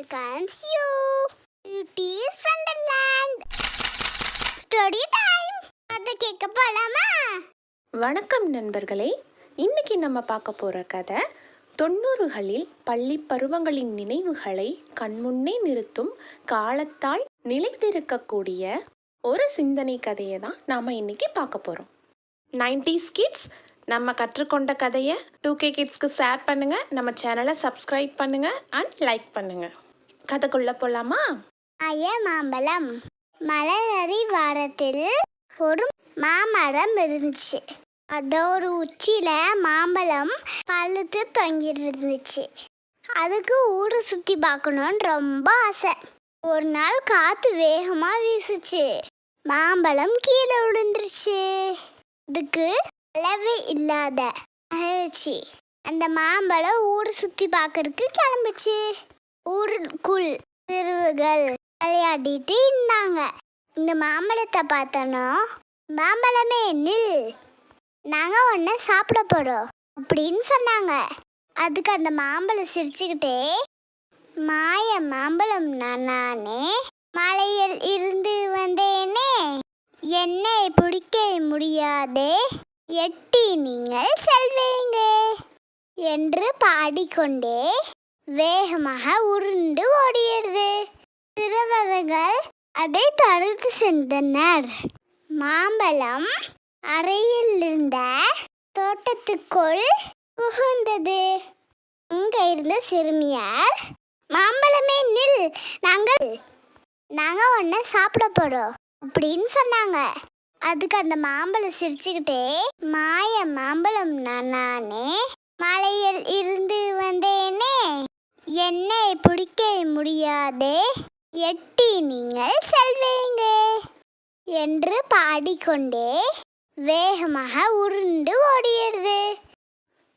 welcomes you. It is Wonderland. Story time. கேட்க போலாமா வணக்கம் நண்பர்களே இன்னைக்கு நம்ம பார்க்க போகிற கதை தொண்ணூறுகளில் பள்ளி பருவங்களின் நினைவுகளை கண்முன்னே நிறுத்தும் காலத்தால் நிலைத்திருக்கக்கூடிய ஒரு சிந்தனை கதையை தான் நாம் இன்னைக்கு பார்க்க போகிறோம் நைன்டிஸ் கிட்ஸ் நம்ம கற்றுக்கொண்ட கதையை டூ கே கிட்ஸ்க்கு ஷேர் பண்ணுங்கள் நம்ம சேனலை சப்ஸ்கிரைப் பண்ணுங்கள் அண்ட் லைக் பண்ணுங்கள் கதைக்குள்ள போகலாமா ஐய மாம்பழம். மலரறி வாரத்தில் ஒரு மாமரம் இருந்துச்சு. அதோட உச்சியில மாம்பழம் பழுத்து தொங்கிட்டு இருந்துச்சு. அதுக்கு ஊரை சுத்தி பார்க்கணும்னு ரொம்ப ஆசை. ஒரு நாள் காத்து வேகமா வீசுச்சு. மாம்பழம் கீழே விழுந்துருச்சு. அதுக்கு அளவே இல்லாத மகிழ்ச்சி. அந்த மாம்பழம் ஊரை சுத்தி பார்க்கறதுக்கு கிளம்புச்சு. ஊருக்குள் சிறுவர்கள் விளையாடிட்டு இருந்தாங்க. இந்த மாம்பழத்தை பார்த்தோன்னா மாம்பழமே நில் நாங்கள் ஒன்று சாப்பிட போகிறோம் அப்படின்னு சொன்னாங்க. அதுக்கு அந்த மாம்பழம் சிரிச்சுக்கிட்டே மாய மாம்பழம் நானே மலையில் இருந்து வந்தேனே என்னை பிடிக்க முடியாதே எட்டி நீங்கள் செல்வீங்க என்று பாடிக்கொண்டே வேகமாக உருண்டு ஓடியது. சிறுவர்கள் அதை தொடர்ந்து சென்றனர். மாம்பழம் அறையில் இருந்த தோட்டத்துக்குள் புகுந்தது. அங்க இருந்த சிறுமியார் மாம்பழமே நில் நாங்கள் நாங்கள் ஒன்று சாப்பிட போகிறோம் அப்படின்னு சொன்னாங்க. அதுக்கு அந்த மாம்பழம் சிரிச்சுக்கிட்டே மாய மாம்பழம் நான் நானே மலையில் இருந்து பிடிக்க முடியாதே எட்டி நீங்கள் செல்வீங்க என்று பாடிக்கொண்டே வேகமாக உருண்டு ஓடியது.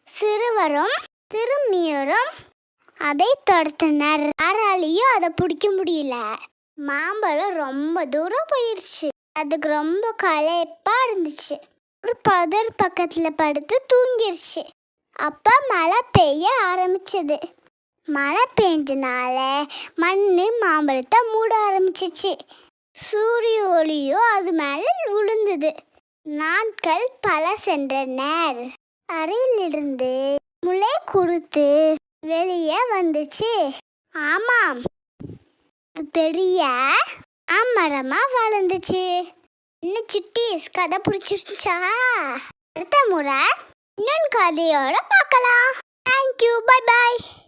சிறுவரும் திரும்பியரும் அதை துரத்தினர். யாராலையும் அதை பிடிக்க முடியல. மாம்பழம் ரொம்ப தூரம் போயிடுச்சு அதுக்கு ரொம்ப களைப்பா இருந்துச்சு. ஒரு பதர் பக்கத்துல படுத்து தூங்கிருச்சு. அப்ப மழை பெய்ய ஆரம்பிச்சது. மழை பெஞ்சனால மண்ணு மாம்பழத்தை மூட ஆரம்பிச்சிச்சு. சூரிய ஒளியும் அது மேலே விழுந்தது. நாட்கள் பல சென்றனர் அறையிலிருந்து முளை குறுத்து வெளியே வந்துச்சு. ஆமாம் அது பெரிய ஆமரமா வளர்ந்துச்சு. இன்னும் சுட்டீஸ் கதை பிடிச்சிருச்சா? அடுத்த முறை இன்னொன்று கதையோட பார்க்கலாம். Thank you bye bye